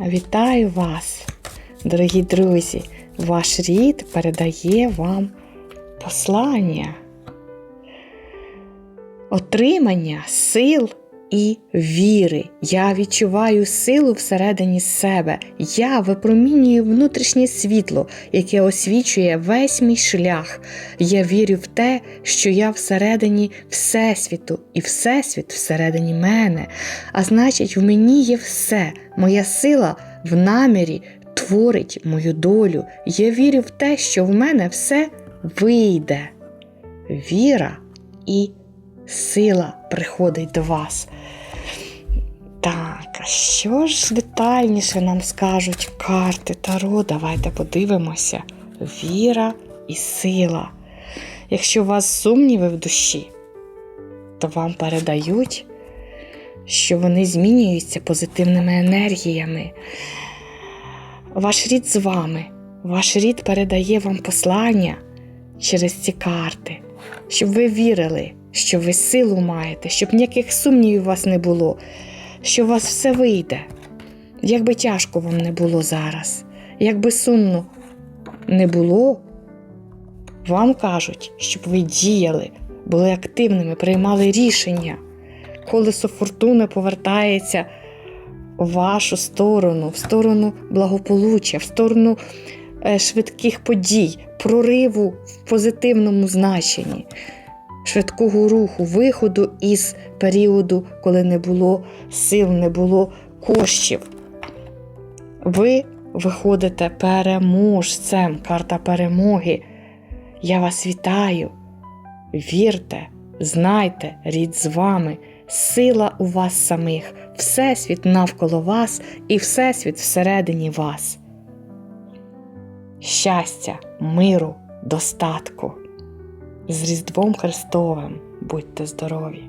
Вітаю вас, дорогі друзі! Ваш рід передає вам послання, отримання сил і віри. Я відчуваю силу всередині себе. Я випромінюю внутрішнє світло, яке освічує весь мій шлях. Я вірю в те, що я всередині Всесвіту, і Всесвіт всередині мене. А значить, в мені є все. Моя сила в намірі творить мою долю. Я вірю в те, що в мене все вийде. Віра і сила приходить до вас. Так, а що ж детальніше нам скажуть карти Таро? Давайте подивимося. Віра і сила. Якщо у вас сумніви в душі, то вам передають, що вони змінюються позитивними енергіями. Ваш рід з вами, ваш рід передає вам послання через ці карти, щоб ви вірили, що ви силу маєте, щоб ніяких сумнівів у вас не було, що у вас все вийде. Як би тяжко вам не було зараз, як би сумно не було, вам кажуть, щоб ви діяли, були активними, приймали рішення. Колесо фортуни повертається в вашу сторону, в сторону благополуччя, в сторону е, швидких подій, прориву в позитивному значенні, швидкого руху, виходу із періоду, коли не було сил, не було коштів. Ви виходите переможцем, карта перемоги. Я вас вітаю. Вірте, знайте, рід з вами, сила у вас самих, Всесвіт навколо вас і Всесвіт всередині вас. Щастя, миру, достатку. З Різдвом Христовим будьте здорові!